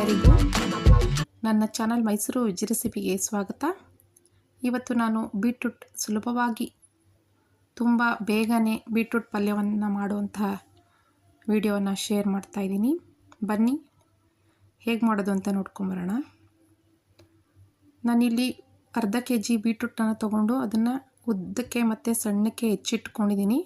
ಎಲ್ಲರಿಗೂ ನನ್ನ channel Mysuru veg ರೆಸಿಪಿಗೆ ಸ್ವಾಗತ. ಇವತ್ತು ನಾನು ಬೀಟ್ರೂಟ್ ಸುಲಭವಾಗಿ ತುಂಬ ಬೇಗನೆ ಬೀಟ್ರೂಟ್ ಪಲ್ಯವನ್ನು ಮಾಡುವಂತಹ ವಿಡಿಯೋವನ್ನು ಶೇರ್ ಮಾಡ್ತಾ ಇದ್ದೀನಿ. ಬನ್ನಿ, ಹೇಗೆ ಮಾಡೋದು ಅಂತ ನೋಡ್ಕೊಂಬರೋಣ. ನಾನಿಲ್ಲಿ ಅರ್ಧ ಕೆ ಜಿ ಬೀಟ್ರೂಟನ್ನು ತೊಗೊಂಡು ಅದನ್ನು ಉದ್ದಕ್ಕೆ ಮತ್ತು ಸಣ್ಣಕ್ಕೆ ಹೆಚ್ಚಿಟ್ಕೊಂಡಿದ್ದೀನಿ.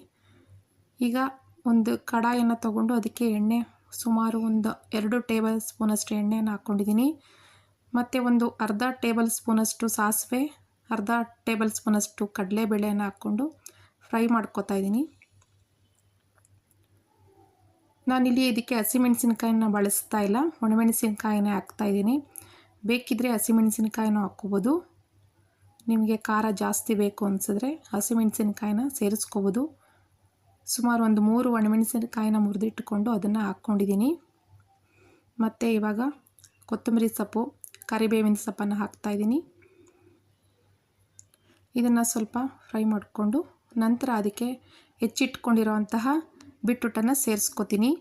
ಈಗ ಒಂದು ಕಡಾಯನ್ನು ತೊಗೊಂಡು ಅದಕ್ಕೆ ಎಣ್ಣೆ ಸುಮಾರು ಒಂದು ಎರಡು ಟೇಬಲ್ ಸ್ಪೂನಷ್ಟು ಎಣ್ಣೆಯನ್ನು ಹಾಕ್ಕೊಂಡಿದ್ದೀನಿ. ಮತ್ತು ಒಂದು ಅರ್ಧ ಟೇಬಲ್ ಸ್ಪೂನಷ್ಟು ಸಾಸಿವೆ, ಅರ್ಧ ಟೇಬಲ್ ಸ್ಪೂನಷ್ಟು ಕಡಲೆಬೇಳೆಯನ್ನು ಹಾಕ್ಕೊಂಡು ಫ್ರೈ ಮಾಡ್ಕೊತಾ ಇದ್ದೀನಿ. ನಾನಿಲ್ಲಿ ಇದಕ್ಕೆ ಹಸಿಮೆಣಸಿನ್ಕಾಯಿನ ಬಳಸ್ತಾ ಇಲ್ಲ, ಒಣಮೆಣಸಿನ್ಕಾಯಿನೇ ಹಾಕ್ತಾಯಿದ್ದೀನಿ ಬೇಕಿದ್ದರೆ ಹಸಿಮೆಣಸಿನ್ಕಾಯಿನೂ ಹಾಕ್ಕೋಬೋದು. ನಿಮಗೆ ಖಾರ ಜಾಸ್ತಿ ಬೇಕು ಅನಿಸಿದ್ರೆ ಹಸಿಮೆಣಸಿನ್ಕಾಯಿನ ಸೇರಿಸ್ಕೋಬೋದು. ಸುಮಾರು ಒಂದು ಮೂರು ಒಣಮೆಣಸಿನಕಾಯಿನ ಮುರಿದಿಟ್ಟುಕೊಂಡು ಅದನ್ನು ಹಾಕ್ಕೊಂಡಿದ್ದೀನಿ. ಮತ್ತು ಇವಾಗ ಕೊತ್ತಂಬರಿ ಸೊಪ್ಪು, ಕರಿಬೇವಿನ ಸೊಪ್ಪನ್ನು ಹಾಕ್ತಾಯಿದ್ದೀನಿ ಇದನ್ನು ಸ್ವಲ್ಪ ಫ್ರೈ ಮಾಡಿಕೊಂಡು ನಂತರ ಅದಕ್ಕೆ ಹೆಚ್ಚಿಟ್ಕೊಂಡಿರೋಂತಹ ಬಿಟ್ಟುಟನ್ನು ಸೇರಿಸ್ಕೊತೀನಿ.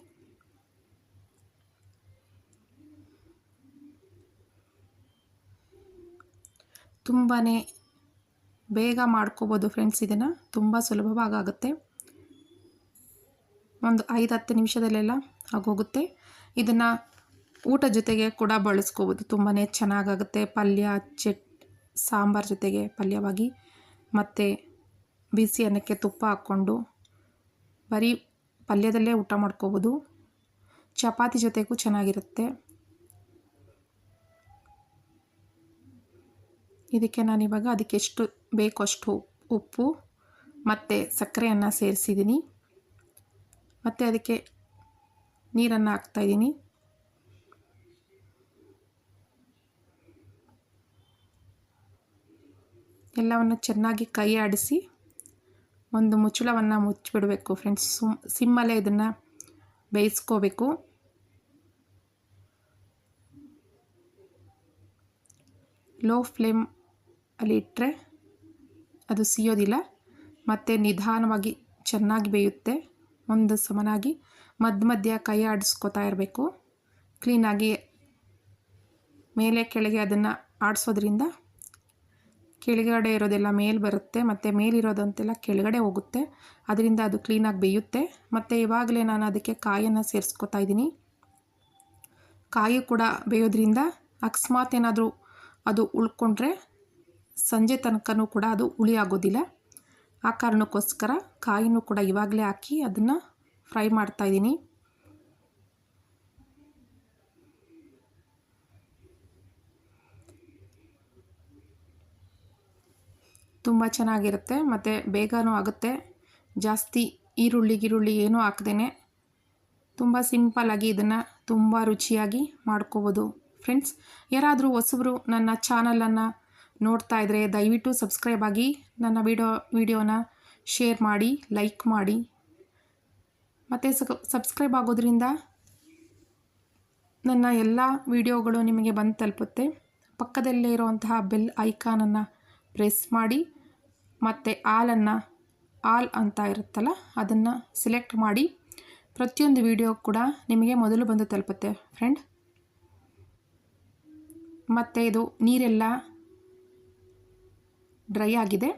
ತುಂಬಾ ಬೇಗ ಮಾಡ್ಕೋಬೋದು ಫ್ರೆಂಡ್ಸ್, ಇದನ್ನು ತುಂಬ ಸುಲಭವಾಗುತ್ತೆ ಒಂದು ಐದು ಹತ್ತು ನಿಮಿಷದಲ್ಲೆಲ್ಲ ಆಗೋಗುತ್ತೆ. ಇದನ್ನು ಊಟ ಜೊತೆಗೆ ಕೂಡ ಬಳಸ್ಕೋಬೋದು. ತುಂಬಾ ಚೆನ್ನಾಗಾಗುತ್ತೆ. ಪಲ್ಯ, ಚಟ್, ಸಾಂಬಾರು ಜೊತೆಗೆ ಪಲ್ಯವಾಗಿ. ಮತ್ತು ಬಿಸಿ ಅನ್ನಕ್ಕೆ ತುಪ್ಪ ಹಾಕ್ಕೊಂಡು ಬರೀ ಪಲ್ಯದಲ್ಲೇ ಊಟ ಮಾಡ್ಕೋಬೋದು. ಚಪಾತಿ ಜೊತೆಗೂ ಚೆನ್ನಾಗಿರುತ್ತೆ. ಇದಕ್ಕೆ ನಾನಿವಾಗ ಅದಕ್ಕೆ ಎಷ್ಟು ಬೇಕೋ ಅಷ್ಟು ಉಪ್ಪು, ಮತ್ತು ಸಕ್ಕರೆಯನ್ನು ಸೇರಿಸಿದ್ದೀನಿ. ಮತ್ತು ಅದಕ್ಕೆ ನೀರನ್ನು ಹಾಕ್ತಾಯಿದ್ದೀನಿ ಎಲ್ಲವನ್ನು ಚೆನ್ನಾಗಿ ಕೈ ಆಡಿಸಿ ಒಂದು ಮುಚ್ಚಳವನ್ನು ಮುಚ್ಚಿಬಿಡಬೇಕು ಫ್ರೆಂಡ್ಸ್. ಸುಮ್ ಸಿಮ್ಮಲ್ಲೇ ಇದನ್ನು ಬೇಯಿಸ್ಕೋಬೇಕು. ಲೋ ಫ್ಲೇಮ್ ಅಲ್ಲಿ ಇಟ್ಟರೆ ಅದು ಸಿಯೋದಿಲ್ಲ. ಮತ್ತು ನಿಧಾನವಾಗಿ ಚೆನ್ನಾಗಿ ಬೇಯುತ್ತೆ. ಒಂದು ಸಮನಾಗಿ ಮಧ್ಯ ಮಧ್ಯ ಕೈ ಆಡಿಸ್ಕೋತಾ ಇರಬೇಕು. ಕ್ಲೀನಾಗಿ ಮೇಲೆ ಕೆಳಗೆ ಅದನ್ನು ಆಡಿಸೋದ್ರಿಂದ ಕೆಳಗಡೆ ಇರೋದೆಲ್ಲ ಮೇಲೆ ಬರುತ್ತೆ, ಮತ್ತು ಮೇಲಿರೋದಂತೆಲ್ಲ ಕೆಳಗಡೆ ಹೋಗುತ್ತೆ. ಅದರಿಂದ ಅದು ಕ್ಲೀನಾಗಿ ಬೇಯುತ್ತೆ. ಮತ್ತು ಇವಾಗಲೇ ನಾನು ಅದಕ್ಕೆ ಕಾಯನ್ನು ಸೇರಿಸ್ಕೊತಾ ಇದ್ದೀನಿ. ಕಾಯಿ ಕೂಡ ಬೇಯೋದ್ರಿಂದ ಅಕಸ್ಮಾತ್ ಏನಾದರೂ ಅದು ಉಳ್ಕೊಂಡ್ರೆ ಸಂಜೆ ತನಕನೂ ಕೂಡ ಅದು ಹುಳಿ ಆಗೋದಿಲ್ಲ. ಆ ಕಾರಣಕ್ಕೋಸ್ಕರ ಕಾಯಿನೂ ಕೂಡ ಇವಾಗಲೇ ಹಾಕಿ ಅದನ್ನು ಫ್ರೈ ಮಾಡ್ತಾಯಿದ್ದೀನಿ ತುಂಬ ಚೆನ್ನಾಗಿರುತ್ತೆ, ಮತ್ತು ಬೇಗನೂ ಆಗುತ್ತೆ. ಜಾಸ್ತಿ ಈರುಳ್ಳಿ, ಗಿರುಳ್ಳಿ ಏನೂ ಹಾಕ್ದೇ ತುಂಬ ಸಿಂಪಲ್ಲಾಗಿ ಇದನ್ನು ತುಂಬ ರುಚಿಯಾಗಿ ಮಾಡ್ಕೋಬೋದು. ಫ್ರೆಂಡ್ಸ್, ಯಾರಾದರೂ ಹೊಸಬರು ನನ್ನ ಚಾನಲನ್ನು ನೋಡ್ತಾ ಇದ್ದರೆ ದಯವಿಟ್ಟು ಸಬ್ಸ್ಕ್ರೈಬ್ ಆಗಿ ನನ್ನ ವಿಡಿಯೋ ವಿಡಿಯೋನ ಶೇರ್ ಮಾಡಿ ಲೈಕ್ ಮಾಡಿ. ಮತ್ತು ಸಬ್ಸ್ಕ್ರೈಬ್ ಆಗೋದ್ರಿಂದ ನನ್ನ ಎಲ್ಲ ವಿಡಿಯೋಗಳು ನಿಮಗೆ ಬಂದು ತಲುಪುತ್ತೆ. ಪಕ್ಕದಲ್ಲೇ ಇರುವಂತಹ ಬೆಲ್ ಐಕಾನನ್ನು ಪ್ರೆಸ್ ಮಾಡಿ, ಮತ್ತು ಆಲನ್ನು ಆಲ್ ಅಂತ ಇರುತ್ತಲ್ಲ, ಅದನ್ನು ಸೆಲೆಕ್ಟ್ ಮಾಡಿ, ಪ್ರತಿಯೊಂದು ವಿಡಿಯೋ ಕೂಡ ನಿಮಗೆ ಮೊದಲು ಬಂದು ತಲುಪುತ್ತೆ ಫ್ರೆಂಡ್ ಮತ್ತು ಇದು ನೀರೆಲ್ಲ ಡ್ರೈ ಆಗಿದೆ.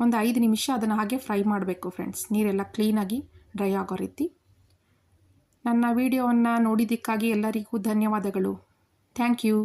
ಒಂದು ಐದು ನಿಮಿಷ ಅದನ್ನು ಹಾಗೆ ಫ್ರೈ ಮಾಡಬೇಕು ಫ್ರೆಂಡ್ಸ್ ನೀರೆಲ್ಲ ಕ್ಲೀನಾಗಿ ಡ್ರೈ ಆಗೋ ರೀತಿ. ನನ್ನ ವಿಡಿಯೋವನ್ನು ನೋಡಿದ್ದಕ್ಕಾಗಿ ಎಲ್ಲರಿಗೂ ಧನ್ಯವಾದಗಳು. Thank you